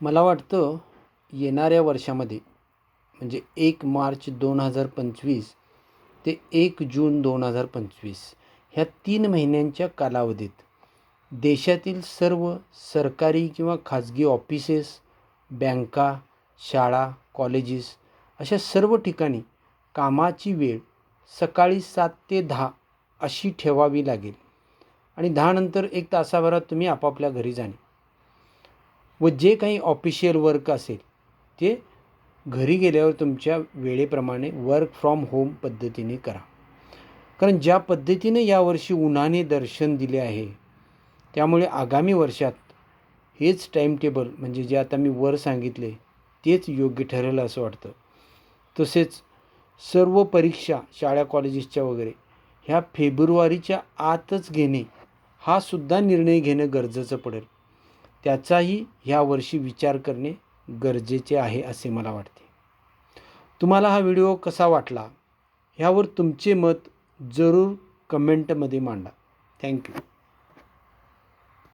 मला वाटतं येणाऱ्या वर्षामध्ये म्हणजे एक मार्च दोन हजार पंचवीस ते एक जून दोन हजार पंचवीस ह्या तीन महिन्यांच्या कालावधीत देशातील सर्व सरकारी किंवा खाजगी ऑफिसेस बँका शाळा कॉलेजेस अशा सर्व ठिकाणी कामाची वेळ सकाळी सात ते दहा अशी ठेवावी लागेल. आणि दहानंतर एक तासाभरात तुम्ही आपापल्या घरी जाणे. व जे काही ऑफिशियल वर्क असेल ते घरी गेल्यावर तुमच्या वेळेप्रमाणे वर्क फ्रॉम होम पद्धतीने करा. कारण ज्या पद्धतीने यावर्षी उन्हाने दर्शन दिले आहे त्यामुळे आगामी वर्षात हेच टाईमटेबल म्हणजे जे आता मी वर सांगितले तेच योग्य ठरेल असं वाटतं. तसेच सर्व परीक्षा शाळा कॉलेजेसच्या वगैरे ह्या फेब्रुवारीच्या आतच घेणे हा सुद्धा निर्णय घेणं गरजेचं पडेल. त्याचाही ह्या वर्षी विचार करणे गरजेचे आहे असे मला वाटते. तुम्हाला हा व्हिडिओ कसा वाटला? ह्यावर तुमचे मत जरूर कमेंटमध्ये मांडा. थँक्यू.